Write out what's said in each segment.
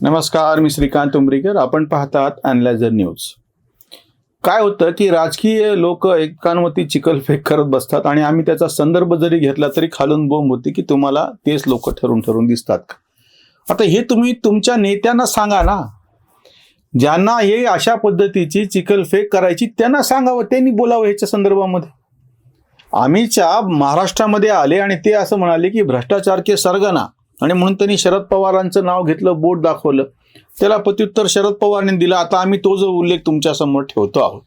नमस्कार मी श्रीकांत उमरीकर. आपण पाहतात अनलायझर न्यूज काय होतं की राजकीय लोक एकांवरती चिखलफेक करत बसतात आणि आम्ही त्याचा संदर्भ जरी घेतला तरी खालून बोंब होती की तुम्हाला तेच लोक ठरून ठरून दिसतात का? आता हे तुम्ही तुमच्या नेत्यांना सांगा ना. ज्यांना हे अशा पद्धतीची चिखलफेक करायची त्यांना सांगावं त्यांनी बोलावं ह्याच्या संदर्भामध्ये. आम्हीच्या महाराष्ट्रामध्ये आले आणि ते असं म्हणाले की भ्रष्टाचार के सरगना आणि म्हणून त्यांनी शरद पवारांचं नाव घेतलं बोट दाखवलं. त्याला प्रत्युत्तर शरद पवारने दिलं. आता आम्ही तो जो उल्लेख तुमच्यासमोर ठेवतो आहोत.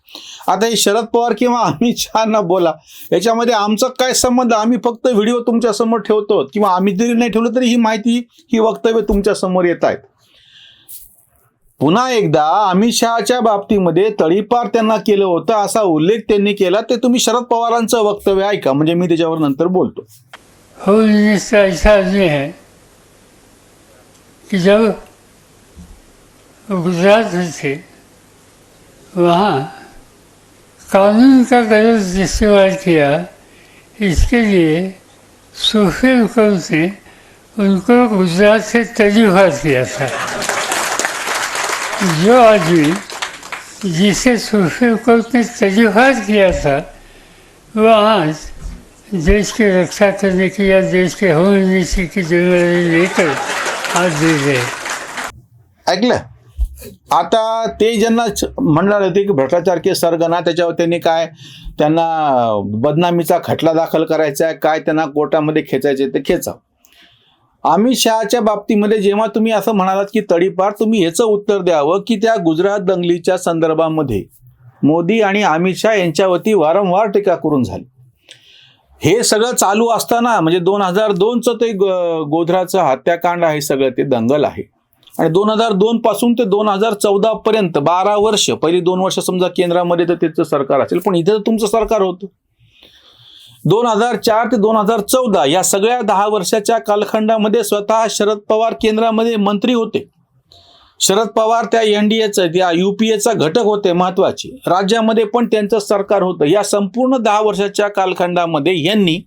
आता हे शरद पवार किंवा अमित शहाना बोला याच्यामध्ये आमचा काय संबंध? आम्ही फक्त व्हिडिओ तुमच्यासमोर ठेवतो किंवा आम्ही जरी नाही ठेवलं तरी ही माहिती ही वक्तव्य तुमच्यासमोर येत आहेत. पुन्हा एकदा अमित शहाच्या बाबतीमध्ये तळीपार त्यांना केलं होतं. असा उल्लेख त्यांनी केला. ते तुम्ही शरद पवारांचं वक्तव्य ऐका. म्हणजे मी त्याच्यावर नंतर बोलतो. हो ऐसा है कि जब गुजरात में थे वहाँ कानून का गलत इस्तेमाल किया, इसके लिए सुप्रीम कोर्ट ने उनको गुजरात से तजुर्बा किया था। जो आदमी जिसे सुप्रीम कोर्ट ने तजुर्बा किया था, वह आज देश की रक्षा करने की या देश के होम मिनिस्ट्री की ज़िम्मेदारी लेकर ऐकलं आता ते ज्यांना च- म्हणणार होते की भ्रष्टाचार के सरगना त्याच्यावर त्यांनी काय त्यांना बदनामीचा खटला दाखल करायचा आहे काय त्यांना कोर्टामध्ये खेचायचे ते खेचा अमित शहाच्या बाबतीमध्ये जेव्हा तुम्ही असं म्हणालात की तडीपार तुम्ही ह्याचं उत्तर द्यावं की त्या गुजरात दंगलीच्या संदर्भामध्ये मोदी आणि अमित शहा यांच्यावरती वारंवार टीका करून झाली. हे सगळं चालू असताना म्हणजे दोन हजार दोनचं ते ग- गोधराचं हत्याकांड आहे सगळं ते दंगल आहे. आणि दोन हजार दोन पासून ते दोन हजार चौदा पर्यंत बारा वर्ष पहिली दोन वर्ष समजा केंद्रामध्ये तर त्याचं सरकार असेल पण इथे तर तुमचं सरकार होतं. दोन हजार चार ते दोन हजार चौदा या सगळ्या दहा वर्षाच्या कालखंडामध्ये स्वतः शरद पवार केंद्रामध्ये मंत्री होते. शरद पवार त्या एनडीएचं त्या युपीएचा घटक होते महत्त्वाचे. राज्यामध्ये पण त्यांचं सरकार होतं. या संपूर्ण दहा वर्षाच्या कालखंडामध्ये यांनी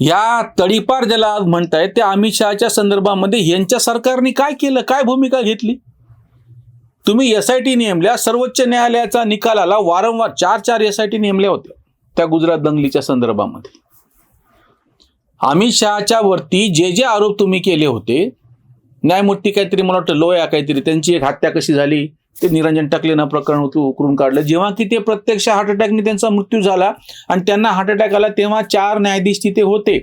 या तडीपार ज्याला आज म्हणतायत त्या अमित शहाच्या संदर्भामध्ये यांच्या सरकारने काय केलं? काय भूमिका घेतली? तुम्ही एस आय टी नेमल्या सर्वोच्च न्यायालयाचा निकाल आला वारंवार चार चार एस आय टी नेमल्या होत्या त्या गुजरात दंगलीच्या संदर्भामध्ये. अमित शहाच्या वरती जे जे आरोप तुम्ही केले होते न्यायमूर्ती काहीतरी मला वाटतं लोया काहीतरी त्यांची एक हत्या कशी झाली ते निरंजन टकलेनं प्रकरण उकरून काढलं. जेव्हा की ते प्रत्यक्ष हार्ट अटॅकने त्यांचा मृत्यू झाला आणि त्यांना हार्ट अटॅक आला तेव्हा चार न्यायाधीश तिथे होते.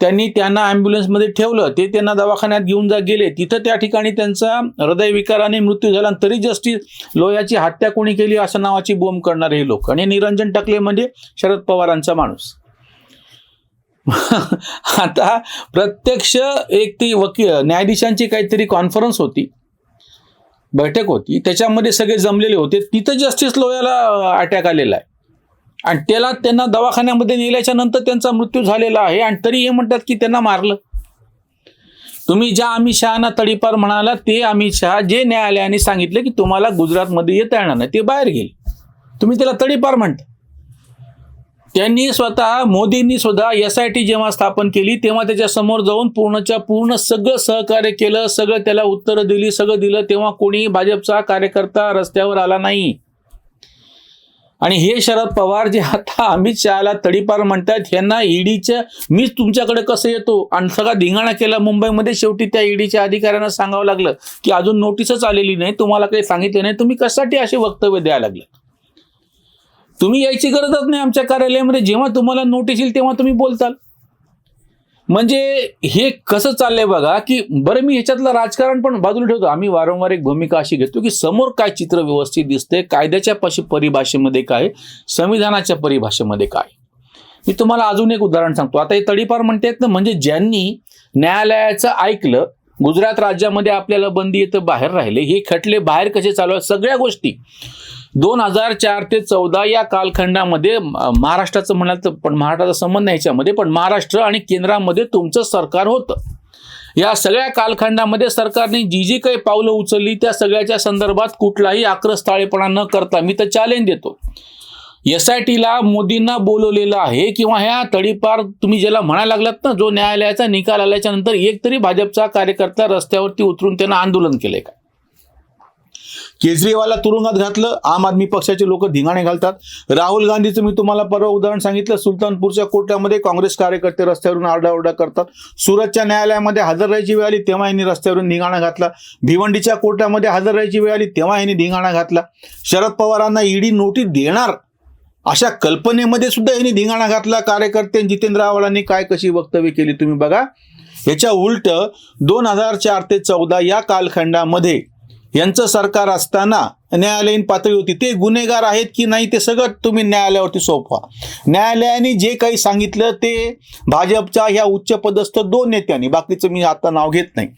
त्यांनी त्यांना ॲम्ब्युलन्समध्ये ठेवलं ते त्यांना दवाखान्यात घेऊन जा गेले. तिथं त्या ठिकाणी त्यांचा हृदयविकाराने मृत्यू झाला आणि तरी जस्टिस लोयाची हत्या कोणी केली असं नावाची बोंब करणारे हे लोक. आणि निरंजन टकले म्हणजे शरद पवारांचा माणूस. आता प्रत्यक्ष एक ती वकील न्यायाधीशांची काहीतरी कॉन्फरन्स होती. बैठक होती. त्याच्यामध्ये सगळे जमलेले होते. तिथं जस्टिस लोयाला अटॅक आलेला आहे. आणि त्याला त्यांना दवाखान्यामध्ये नेल्याच्या नंतर त्यांचा मृत्यू झालेला आहे. आणि तरी हे म्हणतात की त्यांना मारलं. तुम्ही ज्या अमित शहाना तडीपार म्हणाला ते अमित शहा जे न्यायालयाने सांगितलं की तुम्हाला गुजरातमध्ये येता येणार नाही ते बाहेर गेले. तुम्ही त्याला तडीपार म्हणता. त्यांनी स्वतः मोदींनी सुद्धा एस आय टी जेव्हा स्थापन केली तेव्हा त्याच्यासमोर जाऊन पूर्णच्या पूर्ण सगळं सहकार्य केलं सगळं त्याला उत्तरं दिली सगळं दिलं तेव्हा कोणी भाजपचा कार्यकर्ता रस्त्यावर आला नाही. आणि हे शरद पवार जे आता अमित शहाला तडीपार म्हणतात यांना ईडीच्या मीच तुमच्याकडे कसं येतो? आणि सगळा धिंगाणा केला मुंबईमध्ये शेवटी त्या ईडीच्या अधिकाऱ्यांना सांगावं लागलं की अजून नोटीसच आलेली नाही तुम्हाला काही सांगितलं नाही तुम्ही कशासाठी असे वक्तव्य द्यायला लागलं तुम्ही यायची गरजच नाही आमच्या कार्यालयामध्ये. जेव्हा तुम्हाला नोटीस येईल तेव्हा तुम्ही बोलताल. म्हणजे हे कसं चाललंय बघा की बरं मी ह्याच्यातलं राजकारण पण बाजूला ठेवतो. आम्ही वारंवार एक भूमिका अशी घेतो की समोर काय चित्र व्यवस्थित दिसतंय कायद्याच्या पशी परिभाषेमध्ये काय संविधानाच्या परिभाषेमध्ये काय. मी तुम्हाला अजून एक उदाहरण सांगतो. आता हे तडीपार म्हणतात ना म्हणजे ज्यांनी न्यायालयाचं ऐकलं गुजरात राज्यामध्ये आपल्याला बंदी येतं बाहेर राहिले. हे खटले बाहेर कसे चालू आहेत? सगळ्या गोष्टी. दोन हजार चार ते चौदा या कालखंडामध्ये महाराष्ट्राचं म्हणाल तर पण महाराष्ट्राचा संबंध नाही याच्यामध्ये पण महाराष्ट्र आणि केंद्रामध्ये तुमचं सरकार होतं. या सगळ्या कालखंडामध्ये सरकारने जी जी काही पावलं उचलली त्या सगळ्याच्या संदर्भात कुठलाही आक्रस्ताळेपणा न करता मी तर चॅलेंज देतो. एस आय टीला मोदींना बोलवलेलं आहे किंवा ह्या तडीपार तुम्ही ज्याला म्हणायला लागलात ना जो न्यायालयाचा निकाल आल्याच्यानंतर एक तरी भाजपचा कार्यकर्ता रस्त्यावरती उतरून त्यांना आंदोलन केलंय का? केजरीवालला तुरुंगात घातलं आम आदमी पक्षाचे लोक धिंगाणे घालतात. राहुल गांधीचं मी तुम्हाला परवा उदाहरण सांगितलं सुलतानपूरच्या कोर्टामध्ये काँग्रेस कार्यकर्ते रस्त्यावरून आरडाओरडा करतात. सुरतच्या न्यायालयामध्ये हजर राहायची वेळ आली तेव्हा यांनी रस्त्यावरून धिंगाणा घातला. भिवंडीच्या कोर्टामध्ये हजर राहायची वेळ आली तेव्हा यांनी धिंगाणा घातला. शरद पवारांना ईडी नोटीस देणार. अशा कल्पनेमध्ये सुद्धा यांनी धिंगाणा घातला कार्यकर्ते जितेंद्र आव्हाडांनी काय कशी वक्तव्य केली तुम्ही बघा. याच्या उलट दोन हजार चार ते चौदा या कालखंडामध्ये यांचं सरकार असताना न्यायालयीन पातळी होती. ते गुन्हेगार आहेत की नाही ते सगळं तुम्ही न्यायालयावरती सोपवा. न्यायालयाने जे काही सांगितलं ते भाजपच्या ह्या उच्चपदस्थ दोन नेत्यांनी बाकीचं मी आता नाव घेत नाही.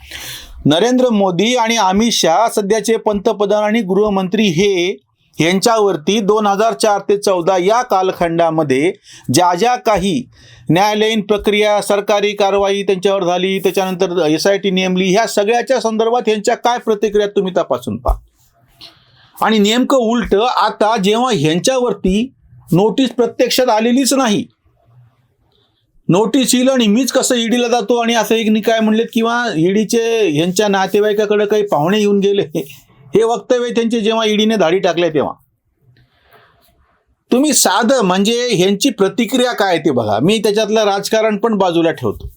नरेंद्र मोदी आणि अमित शहा सध्याचे पंतप्रधान आणि गृहमंत्री हे यांच्यावरती दोन हजार चार ते चौदा या कालखंडामध्ये ज्या ज्या काही न्यायालयीन प्रक्रिया सरकारी कारवाई त्यांच्यावर झाली त्याच्यानंतर एस आय टी नेमली ह्या सगळ्याच्या संदर्भात यांच्या काय प्रतिक्रिया तुम्ही तपासून पहा. आणि नेमकं उलट आता जेव्हा ह्यांच्यावरती नोटीस प्रत्यक्षात आलेलीच नाही नोटीस येईल आणि मीच कसं ईडीला जातो आणि असं एक निकाय म्हणलेत किंवा ईडीचे ह्यांच्या नातेवाईकाकडे काही पाहुणे येऊन गेले हे वक्तव्य त्यांचे जेव्हा ईडीने धाडी टाकले तेव्हा. तुम्ही साधं म्हणजे ह्यांची प्रतिक्रिया काय आहे ते बघा. मी त्याच्यातलं राजकारण पण बाजूला ठेवतो.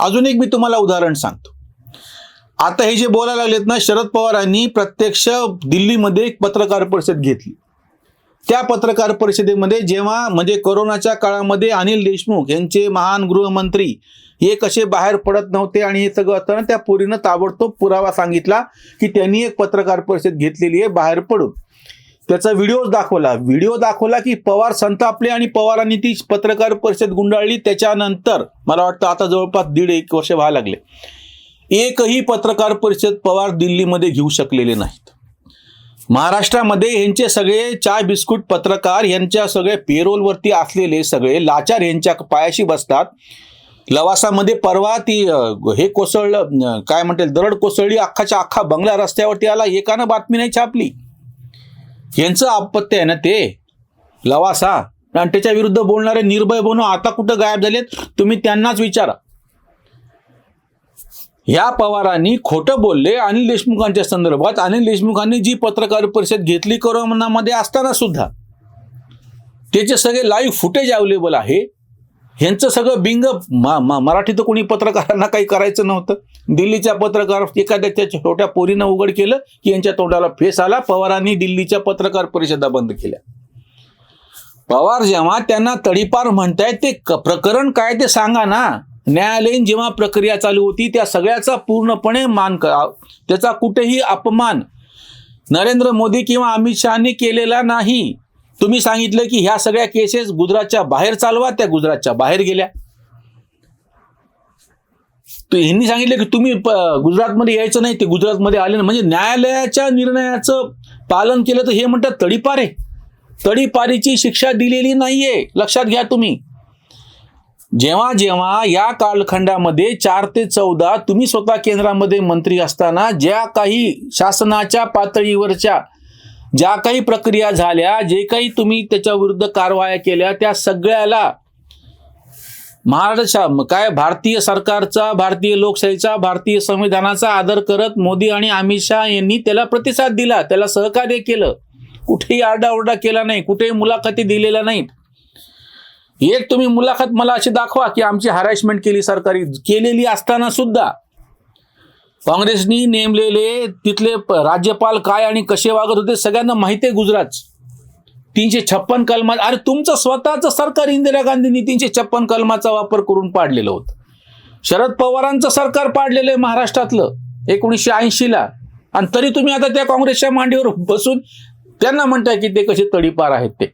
अजून एक मी तुम्हाला उदाहरण सांगतो. आता हे जे बोलायला लागलेत ना शरद पवारांनी प्रत्यक्ष दिल्लीमध्ये एक पत्रकार परिषद घेतली. त्या पत्रकार परिषदेमध्ये जेव्हा म्हणजे कोरोनाच्या काळामध्ये अनिल देशमुख यांचे महान गृहमंत्री हे कसे बाहेर पडत नव्हते आणि हे सगळं असताना त्या पुरीनं ताबडतोब पुरावा सांगितला की त्यांनी एक पत्रकार परिषद घेतलेली आहे बाहेर पडून. त्याचा व्हिडिओ दाखवला. व्हिडिओ दाखवला की पवार संतापले आणि पवारांनी ती पत्रकार परिषद गुंडाळली. त्याच्यानंतर मला वाटतं आता जवळपास दीड एक वर्ष व्हायला लागले. एकही पत्रकार परिषद पवार दिल्लीमध्ये घेऊ शकलेले नाहीत. महाराष्ट्रामध्ये यांचे सगळे चाय बिस्कुट पत्रकार यांच्या सगळे पेरोलवरती असलेले सगळे लाचार यांच्या पायाशी बसतात. लवासामध्ये परवा ती हे कोसळलं काय म्हणतील दरड कोसळली अख्खाच्या अख्खा बंगला रस्त्यावरती आला एकानं बातमी नाही छापली. यांचं आपत्ती आहे ना ते. लवासा. आणि त्याच्या विरुद्ध बोलणारे निर्भय बनू आता कुठं गायब झालेत तुम्ही त्यांनाच विचारा. या पवारांनी खोटं बोलले अनिल देशमुखांच्या संदर्भात. अनिल देशमुखांनी जी पत्रकार परिषद घेतली कोरोनामध्ये असताना सुद्धा त्याचे सगळे लाईव्ह फुटेज अवेलेबल आहे. ह्यांचं सगळं बिंग मा- मा- मराठीत कोणी पत्रकारांना काही करायचं नव्हतं. दिल्लीच्या पत्रकार एखाद्या त्या छोट्या पोरीनं उघड केलं की यांच्या तोंडाला फेस आला पवारांनी दिल्लीच्या पत्रकार परिषदा बंद केल्या. पवार जेव्हा त्यांना तडीपार म्हणतायत ते क- प्रकरण काय ते सांगा ना. न्यायालयीन जेव्हा प्रक्रिया चालू होती त्या सगळ्याचा पूर्णपणे मान करा त्याचा कुठेही अपमान नरेंद्र मोदी किंवा अमित शहानी केलेला नाही. तुम्ही सांगितलं की ह्या सगळ्या केसेस गुजरातच्या बाहेर चालवा त्या गुजरातच्या बाहेर गेल्या. ह्यांनी सांगितलं की तुम्ही गुजरातमध्ये यायचं नाही ते गुजरातमध्ये आले ना म्हणजे न्यायालयाच्या निर्णयाचं पालन केलं तर हे म्हणतात तडीपारे. तडीपारीची शिक्षा दिलेली नाहीये. लक्षात घ्या तुम्ही. जेव्हा जेव्हा या कालखंडामध्ये चार ते चौदा तुम्ही स्वतः केंद्रामध्ये मंत्री असताना ज्या काही शासनाच्या पातळीवरच्या ज्या काही प्रक्रिया झाल्या जे काही तुम्ही त्याच्या विरुद्ध कारवाया केल्या त्या सगळ्याला महाराष्ट्र काय भारतीय सरकारचा भारतीय लोकशाहीचा भारतीय संविधानाचा आदर करत मोदी आणि अमित शहा यांनी त्याला प्रतिसाद दिला त्याला सहकार्य केलं. कुठेही आरडाओरडा केला नाही कुठेही मुलाखती दिलेल्या नाहीत. एक तुम्ही मुलाखत मला अशी दाखवा की आमची हॅरॅसमेंट केली सरकारी केलेली असताना सुद्धा काँग्रेसनी नेमलेले तिथले राज्यपाल काय आणि कसे वागत होते सगळ्यांना माहिती आहे गुजरात. तीनशे छप्पन कलमा अरे तुमचं स्वतःचं सरकार इंदिरा गांधींनी तीनशे छप्पन कलमाचा वापर करून पाडलेलं होतं. शरद पवारांचं सरकार पाडलेलं आहे महाराष्ट्रातलं एकोणीसशे ऐंशीला. आणि तरी तुम्ही आता त्या काँग्रेसच्या मांडीवर बसून त्यांना म्हणताय की ते कसे तडीपार आहेत ते.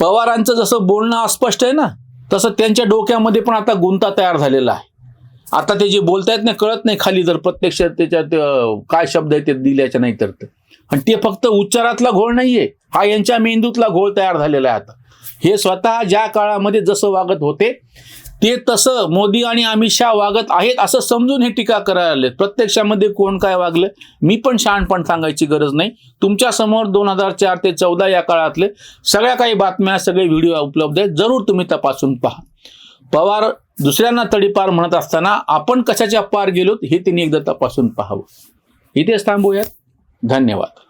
पवारांचं जसं बोलणं अस्पष्ट आहे ना तसं त्यांच्या डोक्यामध्ये पण आता गुंता तयार झालेला आहे. आता ते जे बोलतायत ना कळत नाही खाली जर प्रत्यक्ष त्याच्यात काय शब्द आहे ते दिल्याच्या नाही तर आणि ते फक्त उच्चारातला घोळ नाहीये. हा यांच्या मेंदूतला घोळ तयार झालेला आहे आता. हे स्वतः ज्या काळामध्ये जसं वागत होते ते तसं मोदी आणि अमित शहा वागत आहेत असं समजून हे टीका करायला आले प्रत्यक्षामध्ये कोण काय वागलं मी पण शहाणपण सांगायची गरज नाही. तुमच्यासमोर दोन हजार चार ते चौदा या काळातले सगळ्या काही बातम्या सगळे व्हिडिओ उपलब्ध आहेत. जरूर तुम्ही तपासून पहा. पवार दुसऱ्यांना तडीपार म्हणत असताना आपण कशाच्या पार गेलोत हे त्यांनी एकदा तपासून पाहावं. इथेच थांबूयात. धन्यवाद.